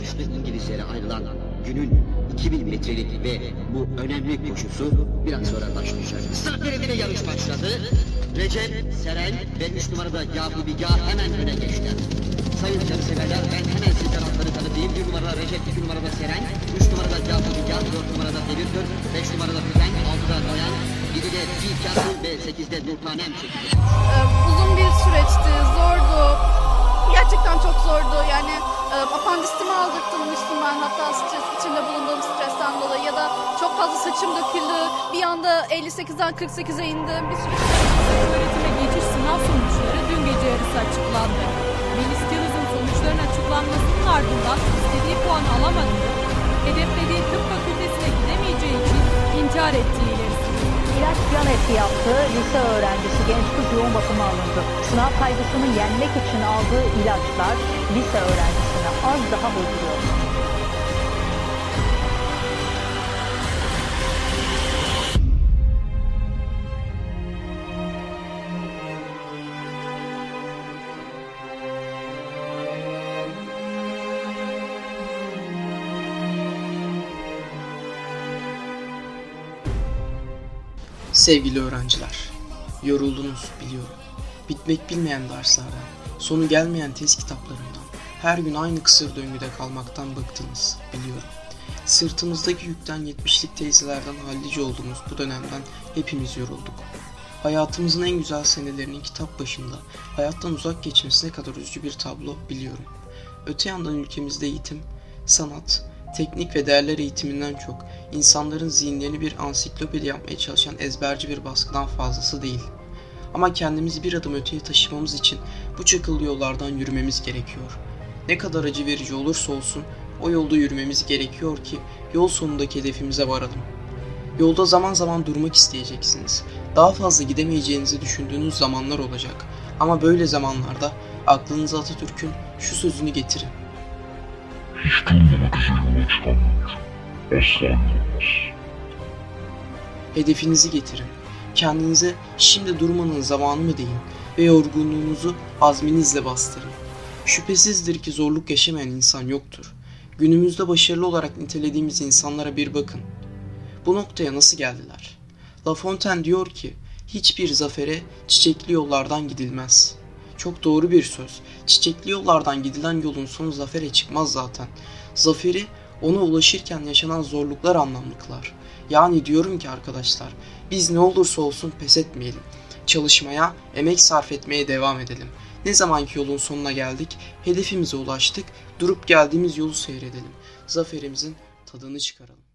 yaşlı İngilizlere ayrılan günün 2000 metrelik ve bu önemli koşusu biraz sonra başlayacak. Startları bile yarış başladı. Recep, Seren ve 3 numarada Yakup Bigah hemen öne geçti. Sayın canseverler ben hemen size tarafları tanıtayım. 1 numarada Recep, 2 numarada Seren, 3 numarada Yakup Bigah, 4 numarada Devirtör, 5 numarada Füzen, 6'da Noyan, 7'de Bilkasıl ve 8'de Nurtanem çekilir. Ee, uzun bir süreçti, zordu. Apandisimi aldırtılmıştım ben hatta stres içinde bulunduğum stresten dolayı ya da çok fazla saçım döküldü. Bir anda 58'den 48'e indim. Bir sürü Öğretime geçiş sınav sonuçları dün gece yarısı açıklandı. Melis Yıldız'ın sonuçların açıklanmasının ardından istediği puanı alamadığı, hedeflediği tıp fakültesine gidemeyeceği için intihar ettiği yan etki yaptı. Lise öğrencisi genç kız yoğun bakıma alındı. Sınav kaygısını yenmek için aldığı ilaçlar lise öğrencisine az daha bozuluyor. Sevgili öğrenciler, yoruldunuz biliyorum. Bitmek bilmeyen derslerden, sonu gelmeyen test kitaplarından, her gün aynı kısır döngüde kalmaktan bıktınız biliyorum. Sırtımızdaki yükten 70'lik teyzelerden hallice olduğumuz bu dönemden hepimiz yorulduk. Hayatımızın en güzel senelerinin kitap başında hayattan uzak geçmesi ne kadar üzücü bir tablo biliyorum. Öte yandan ülkemizde eğitim, sanat, teknik ve değerler eğitiminden çok insanların zihinlerini bir ansiklopedi yapmaya çalışan ezberci bir baskıdan fazlası değil. Ama kendimizi bir adım öteye taşımamız için bu çakıllı yollardan yürümemiz gerekiyor. Ne kadar acı verici olursa olsun o yolda yürümemiz gerekiyor ki yol sonundaki hedefimize varalım. Yolda zaman zaman durmak isteyeceksiniz. Daha fazla gidemeyeceğinizi düşündüğünüz zamanlar olacak. Ama böyle zamanlarda aklınıza Atatürk'ün şu sözünü getirin. Hiç durmamak üzere yola çıkanlar asla yorulmaz. Hedefinizi getirin. Kendinize şimdi durmanın zamanı mı deyin ve yorgunluğunuzu azminizle bastırın. Şüphesizdir ki zorluk yaşamayan insan yoktur. Günümüzde başarılı olarak nitelediğimiz insanlara bir bakın. Bu noktaya nasıl geldiler? La Fontaine diyor ki, hiçbir zafere çiçekli yollardan gidilmez. Çok doğru bir söz. Çiçekli yollardan gidilen yolun sonu zafere çıkmaz zaten. Zaferi ona ulaşırken yaşanan zorluklar anlamlı kılar. Yani diyorum ki arkadaşlar, biz ne olursa olsun pes etmeyelim. Çalışmaya, emek sarf etmeye devam edelim. Ne zamanki yolun sonuna geldik, hedefimize ulaştık, durup geldiğimiz yolu seyredelim. Zaferimizin tadını çıkaralım.